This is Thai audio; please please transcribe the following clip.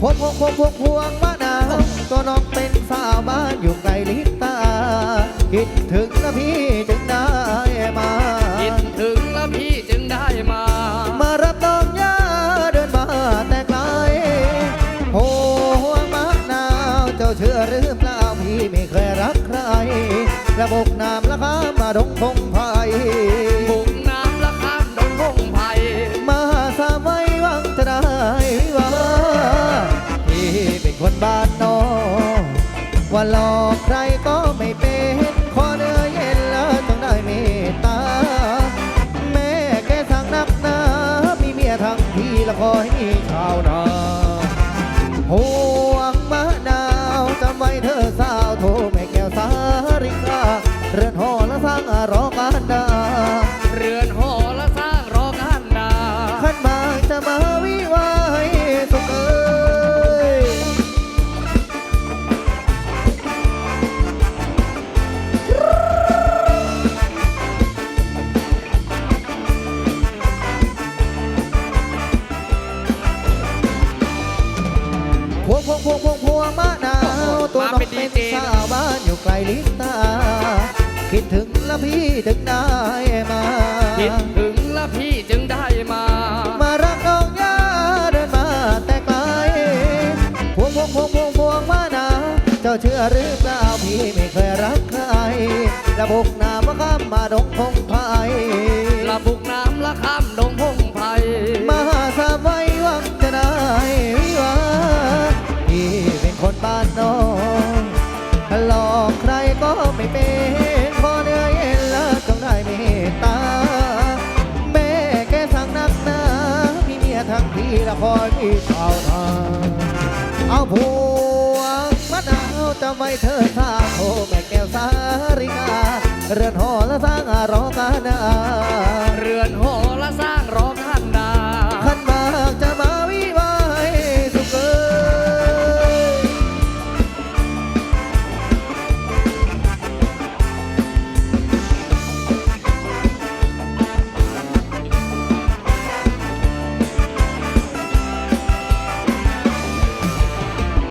พวงพวงพวงพวงพวงมะนาวตัวน้องเป็นสาวบ้านอยู่ไกลลิบตา คิดถึงนะพี่จึงได้มา คิดถึงแล้วพี่จึงได้มา มารับน้องย่าเดินมาแต่ไกลโอ้หวงมะนาวเจ้าเชื่อหรือเปล่าพี่ไม่เคยรักใคร ระบบน้ำละข้ามาดงพงไว่าหลอกใครก็ไม่เป็นขอเนื้อเย็นแล้วต้องได้เมตตา แม่แกสั่งนักหนามีเมียทั้งพี่ละคอยชาวนาห่วงมะนาวจำไว้เธอสาวโทรแม่แก้วสาริกา เรือนหอและสร้างอารอการดา วงพวงพวงพวงพวงมะนาวตัวน้องเป็นสาวบ้านอยู่ไกลลิบตา คิดถึงแล้วพี่ถึงได้มาคิดถึงแล้วพี่จึงได้มา มารักน้องย่าเดินมาแต่ไกลพวงพวงพวงพวงพวงมานาเจ้าเชื่อหรือเปล่าพี่ไม่เคยรักใครระบุกน้ำมาข้ามมาดงพงไผ่ระบุกน้ำและข้า ก็ไม่เป็นพอเนื้อเย็นแล้วต้องได้เมตตา แม่แกสั่งนักหนาพี่เมียทั้งทีละคอยพี่ชาวนาเอาผัวงมะนาวจำไว้เธอสาโทแม่แก้วสาริกา เรือนหอและสร้างอารอกานา